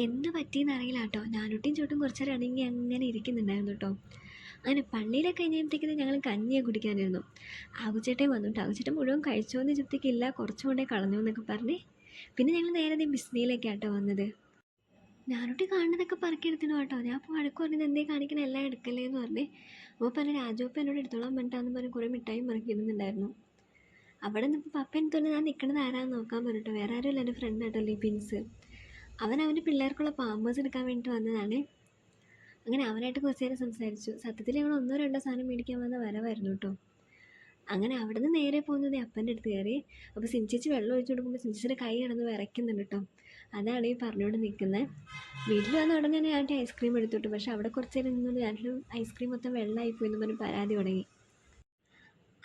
എന്ത് പറ്റിയെന്ന് അറിയില്ല കേട്ടോ. ഞാനൊട്ടിയും ചോട്ടും കുറച്ച് നേരം അങ്ങനെ ഇരിക്കുന്നുണ്ടായിരുന്നു കേട്ടോ. അങ്ങനെ പള്ളിയിലൊക്കെ കഴിഞ്ഞപ്പോഴത്തേക്കും ഞങ്ങൾ കഞ്ഞിയാണ് കുടിക്കാനായിരുന്നു ആകുച്ചേട്ടൻ വന്നിട്ട് കേട്ടോ മുഴുവൻ മുഴുവൻ കഴിച്ചോന്ന് ചുറ്റിക്കില്ല കുറച്ചും കൊണ്ടേ കളഞ്ഞു എന്നൊക്കെ പറഞ്ഞ് പിന്നെ ഞങ്ങൾ നേരെ ബിസ്നയിലേക്കാണ് കേട്ടോ വന്നത്. ഞാനൊട്ടി കാണുന്നതൊക്കെ പറക്കിയെടുത്തിനു കേട്ടോ. ഞാൻ അപ്പോൾ വഴക്ക് പറഞ്ഞത് എന്തേ കാണിക്കണ എല്ലാം എടുക്കല്ലേ എന്ന് പറഞ്ഞേ അപ്പോൾ പറഞ്ഞ രാജോപ്പ എന്നോട് എടുത്തോളാൻ പറഞ്ഞിട്ടാന്ന് പറഞ്ഞ് കുറേ മിഠായും പറക്കിയിരുന്നുണ്ടായിരുന്നു. അവിടെ നിന്നപ്പോൾ പപ്പ എനിക്ക് ഞാൻ നിൽക്കണത് ആരാന്ന് നോക്കാൻ പറഞ്ഞിട്ടോ. വേറെ ആരുമില്ല എന്റെ ഫ്രണ്ട് ആട്ടോ ലിപിൻസ് അവൻ അവന്റെ പിള്ളേർക്കുള്ള പാമ്പേഴ്സ് എടുക്കാൻ വേണ്ടി വന്നതാണ്. അങ്ങനെ അവനായിട്ട് കുറച്ച് നേരം സംസാരിച്ചു. സത്യത്തിൽ ഞങ്ങൾ ഒന്നോ രണ്ടോ സാധനം മേടിക്കാൻ വന്ന വരവായിരുന്നു കേട്ടോ. അങ്ങനെ അവിടെ നിന്ന് നേരെ പോകുന്നത് അപ്പന്റെ അടുത്ത് കയറി. അപ്പോൾ സിഞ്ചേച്ചി വെള്ളം ഒഴിച്ചു കൊടുക്കുമ്പോൾ സിഞ്ചേച്ചിയുടെ കൈ കിടന്ന് വിറയ്ക്കുന്നുണ്ട് കേട്ടോ. അതാണ് ഈ പറഞ്ഞുകൊണ്ട് നിൽക്കുന്നത്. വീട്ടിൽ വന്ന ഉടനെ തന്നെ ഞാൻ ഐസ്ക്രീം എടുത്തിട്ടു പക്ഷേ അവിടെ കുറച്ച് നേരം നിന്നുകൊണ്ട് ഞാനും ഐസ്ക്രീം മൊത്തം വെള്ളമായി പോയി എന്ന് പറഞ്ഞ് പരാതി തുടങ്ങി.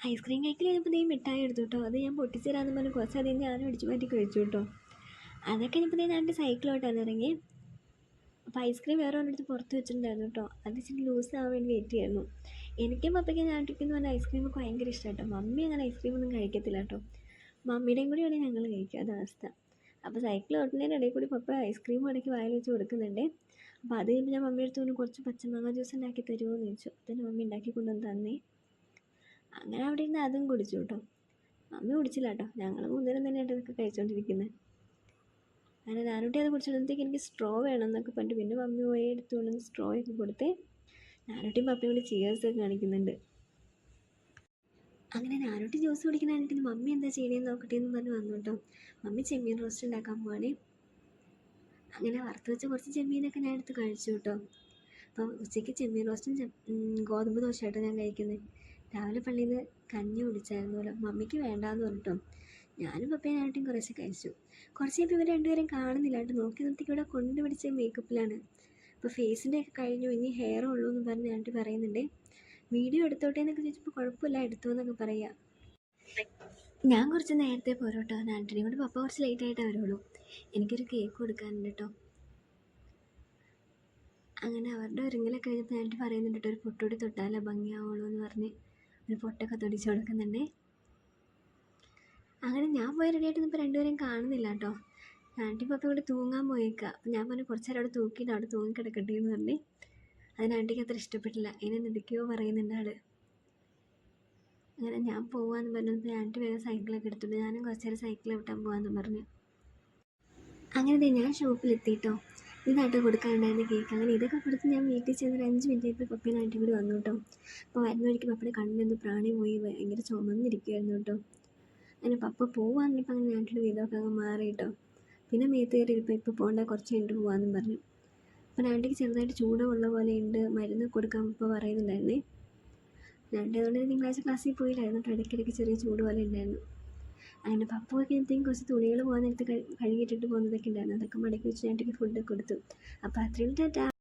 ഐസ്ക്രീം കഴിക്കൽ കഴിഞ്ഞപ്പോൾ നീ മിഠായി എടുത്തു കേട്ടോ. അത് ഞാൻ പൊട്ടിച്ചു തരാമെന്ന് പറഞ്ഞ് കുറച്ച് അധികം ഞാനും അടിച്ചു മാറ്റി കഴിച്ചു കേട്ടോ. അതൊക്കെ കഴിഞ്ഞപ്പോൾ ഞാൻ എന്റെ സൈക്കിളോട്ടാണ് ഇറങ്ങി അപ്പോൾ ഐസ്ക്രീം വേറെ ഒരിടത്ത് പുറത്ത് വെച്ചിട്ടുണ്ടായിരുന്നു കേട്ടോ. അത് ഇച്ചിരി ലൂസ് ആവാൻ വേണ്ടി വെയിറ്റ് ചെയ്യുന്നു. എനിക്കും പപ്പയ്ക്ക് ഞാൻ പറഞ്ഞാൽ ഐസ്ക്രീം ഒക്കെ ഭയങ്കര ഇഷ്ടമാണ് കേട്ടോ. മമ്മി അങ്ങനെ ഐസ്ക്രീം ഒന്നും കഴിക്കത്തില്ല കേട്ടോ. മമ്മിയുടെയും കൂടി വേണേൽ ഞങ്ങൾ കഴിക്കുക അത് അവസ്ഥ. അപ്പോൾ സൈക്കിൾ ഓട്ടുന്നതിന്റെ ഇടയിൽ കൂടി പപ്പ ഐസ്ക്രീം ഇടയ്ക്ക് വായിൽ വെച്ച് കൊടുക്കുന്നുണ്ട്. അപ്പോൾ അത് കഴിഞ്ഞ് ഞാൻ മമ്മിയുടെ അടുത്ത് കുറച്ച് പച്ചമാങ്ങ ജ്യൂസ് ഉണ്ടാക്കി തരുമോ എന്ന് ചോദിച്ചു. പിന്നെ മമ്മി ഉണ്ടാക്കി കൊണ്ടുവന്ന് തന്നേ. അങ്ങനെ അവിടെ ഇരുന്ന് അതും കുടിച്ചു കേട്ടോ. മമ്മി കുടിച്ചില്ല കേട്ടോ. ഞങ്ങൾ മൂന്നേരം തന്നെയായിട്ട് ഇതൊക്കെ കഴിച്ചുകൊണ്ടിരിക്കുന്നത് അങ്ങനെ നാനൂറ്റി അത് കുടിച്ചിടത്തേക്ക് എനിക്ക് സ്ട്രോ വേണം എന്നൊക്കെ പറഞ്ഞിട്ട് പിന്നെ മമ്മി പോയി എടുത്തുകൊണ്ട് സ്ട്രോ ഒക്കെ കൊടുത്ത് നാനൂട്ടിയും പപ്പയും കൂടി ചിയേഴ്സ് ഒക്കെ കാണിക്കുന്നുണ്ട്. അങ്ങനെ നാനൂറ്റി ജ്യൂസ് കുടിക്കുന്നതിന് മമ്മി എന്താ ചെയ്യണേന്ന് നോക്കട്ടെ എന്ന് പറഞ്ഞ് വന്നു കേട്ടോ മമ്മി ചെമ്മീൻ റോസ്റ്റ് ഉണ്ടാക്കാൻ പോവാണേ. അങ്ങനെ വറുത്ത് വെച്ച കുറച്ച് ചെമ്മീനൊക്കെ ഞാൻ എടുത്ത് കഴിച്ചു കേട്ടോ. അപ്പം ഉച്ചയ്ക്ക് ചെമ്മീൻ റോസ്റ്റും ഗോതമ്പ് ദോശയായിട്ടോ ഞാൻ കഴിക്കുന്നത് രാവിലെ പള്ളിയിൽ നിന്ന് കഞ്ഞി കുടിച്ചായിരുന്നല്ലോ. മമ്മിക്ക് വേണ്ടാന്ന് പറഞ്ഞിട്ടോ. ഞാനും പപ്പയും നാട്ടിയും കുറച്ച് കഴിച്ചു. കുറച്ച് കഴിയുമ്പോൾ ഇവർ രണ്ടുപേരും കാണുന്നില്ല. കേട്ടോ നോക്കി നിർത്തിക്ക് ഇവിടെ കൊണ്ടുപിടിച്ച മേക്കപ്പിലാണ് അപ്പോൾ ഫേസിന്റെ ഒക്കെ കഴിഞ്ഞു. ഇനി ഹെയർ ഉള്ളൂ എന്ന് പറഞ്ഞ് ആന്റി പറയുന്നുണ്ട്. വീഡിയോ എടുത്തോട്ടെ എന്നൊക്കെ ചോദിച്ചപ്പോൾ കുഴപ്പമില്ല എടുത്തു എന്നൊക്കെ പറയുക ഞാൻ കുറച്ച് നേരത്തെ പോരോട്ടോ കേട്ടോ ആന്റിനെയും കൊണ്ട് പപ്പ കുറച്ച് ലേറ്റ് ആയിട്ടേ വരുള്ളൂ. എനിക്കൊരു കേക്ക് കൊടുക്കാനുണ്ട് കേട്ടോ അങ്ങനെ അവരുടെ ഒരുങ്ങലൊക്കെ കഴിഞ്ഞപ്പോൾ ആന്റി പറയുന്നുണ്ട് കേട്ടോ ഒരു പൊട്ടുകൂടി തൊട്ടാലേ ഭംഗിയാവുള്ളൂ എന്ന് പറഞ്ഞ്. ഒരു പൊട്ടൊക്കെ തൊടിച്ച് കൊടുക്കുന്നുണ്ട്. അങ്ങനെ ഞാൻ പോയി റെഡി ആയിട്ട് ഇപ്പോൾ രണ്ടുപേരും കാണുന്നില്ല കേട്ടോ ആന്റി പപ്പ ഇവിടെ തൂങ്ങാൻ പോയേക്കുക അപ്പം ഞാൻ പറഞ്ഞു കുറച്ച് നേരം അവിടെ തൂക്കിയിട്ട് അവിടെ തൂങ്ങി കിടക്കട്ടെ എന്ന് പറഞ്ഞ്. അതിന് ആന്റിക്ക് അത്ര ഇഷ്ടപ്പെട്ടില്ല. അതിനെ എന്തൊക്കെയോ പറയുന്നുണ്ട് ആൾ. അങ്ങനെ ഞാൻ പോവാന്ന് പറഞ്ഞപ്പോൾ ആന്റി വേഗം സൈക്കിളൊക്കെ എടുത്തിട്ട് ഞാനും കുറച്ച് നേരം സൈക്കിൾ വിട്ടാൻ പോവാന്ന് പറഞ്ഞു. അങ്ങനെ ഞാൻ ഷോപ്പിലെത്തിയിട്ടോ ഇതായിട്ട് കൊടുക്കാനുണ്ടായിരുന്ന കേക്ക് അങ്ങനെ ഇതൊക്കെ കൊടുത്ത് ഞാൻ വീട്ടിൽ ചെന്നൊരു അഞ്ച് മിനിറ്റ് ആയപ്പോൾ പപ്പയും ആന്റി കൂടി വന്നു കേട്ടോ. അപ്പോൾ വരുന്ന വഴിക്ക് പപ്പയുടെ കണ്ണിലെന്തോ പ്രാണി പോയി. ഭയങ്കര ചുമന്നിരിക്കുമായിരുന്നു കേട്ടോ. അങ്ങനെ പപ്പ പോവാന്ന് പറഞ്ഞപ്പോൾ അങ്ങനെ ആന്റിയുടെ വീതമൊക്കെ അങ്ങ് മാറി കേട്ടോ പിന്നെ മേത്ത് കയറി ഇപ്പോൾ ഇപ്പം പോകണ്ട കുറച്ച് കഴിഞ്ഞിട്ട് പോകാമെന്നും പറഞ്ഞു. അപ്പോൾ ആന്റിക്ക് ചെറുതായിട്ട് ചൂടുള്ള പോലെ ഉണ്ട് മരുന്ന് കൊടുക്കാൻ ഇപ്പോൾ പറയുന്നുണ്ടായിരുന്നേ. ആന്റി അതുകൊണ്ട് തിങ്കളാഴ്ച ക്ലാസ്സിൽ പോയില്ലായിരുന്നു? കേട്ടോ ഇടയ്ക്കിടയ്ക്ക് ചെറിയ ചൂട് പോലെ ഉണ്ടായിരുന്നു. അങ്ങനെ പപ്പ ഒക്കെ എന്തെങ്കിലും കുറച്ച് തുണികൾ പോകാൻ നേരത്ത് കഴുകിയിട്ടിട്ട് പോകുന്നതൊക്കെ ഉണ്ടായിരുന്നു. അതൊക്കെ മടക്കി വെച്ച് ആന്റിക്ക് ഫുഡ് കൊടുത്തു. അപ്പോൾ അത്രയും ടാറ്റാ.